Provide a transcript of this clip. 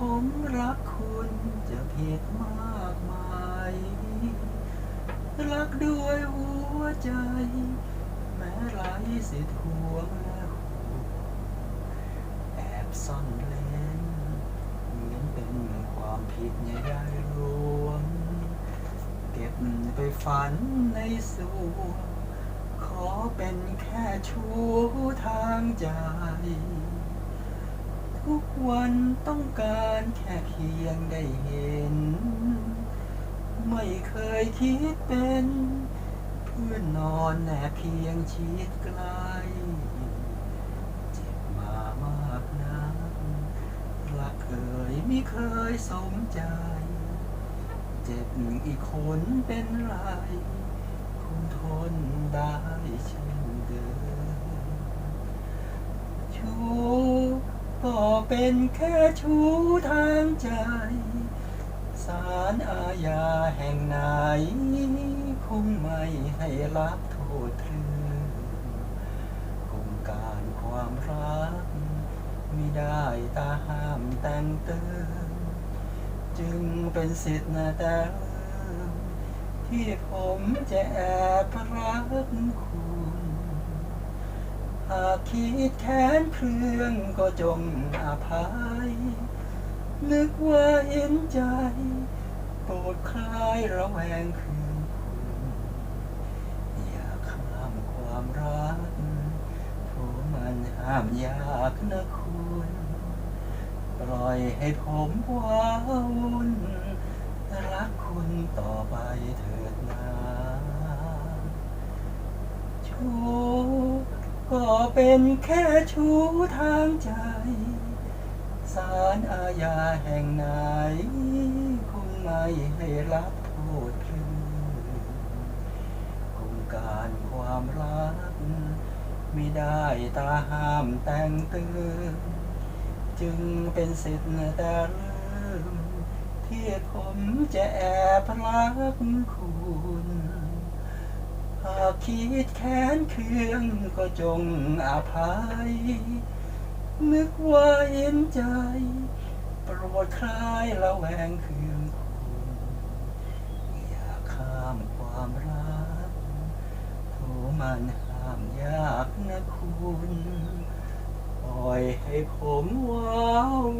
ผมรักคุณจะผิดมากมาย รักด้วยหัวใจ แม้ไร้สิทธิ์ห่วงและห่วงแอบซ่อนเล้นเหมือนเป็นความผิดใหญ่ๆรวมเก็บไปฝันในสวงขอเป็นแค่ชู้ทางใจ ทุกวันต้องการแค่เพียงได้เห็น ไม่เคยคิดเป็น เพื่อนนอนแนบเพียงชิดใกล้เจ็บมามากนักรักเคยไม่เคยสมใจ เจ็บอีกคนเป็นไรคงทนได้เช่นเดิม ชู้ก็ เป็นแค่ชู้ทางใจสารอาญาแห่งไหน คงไม่ให้รับโทษเธอคงการความรักไม่ได้ตาห้ามแต่งเติมจึงเป็นสิทธิ์นะแต่เดิมที่ผมจะแอบรักคุณ หากคิดแค้นเพื่องก็จงอภัย นึกว่าเห็นใจ โปรดคลายระแวงคืนคุณอย่าข้ามความรักโถมันห้ามยากนะคุณปล่อยให้ผมว้าวุ่นรักคุณต่อไปเถิดนาชู้ก็ เป็นแค่ชู้ทางใจสารอาญาแห่งไหน คงไม่ให้รับโทษเพื่อนคงการความรักไม่ได้ตาห้ามแต่งเตือนจึงเป็นสิทธิ์แต่เริ่มที่ผมจะแอบรักคุณากคิดแค้นเคืองก็จงอภัย นึกว่าเห็นใจ โปรดคลายละแวงเคืองคุณอย่าข้ามความรักโถมันห้ามยากนะคุณ ปล่อยให้ผมว้าว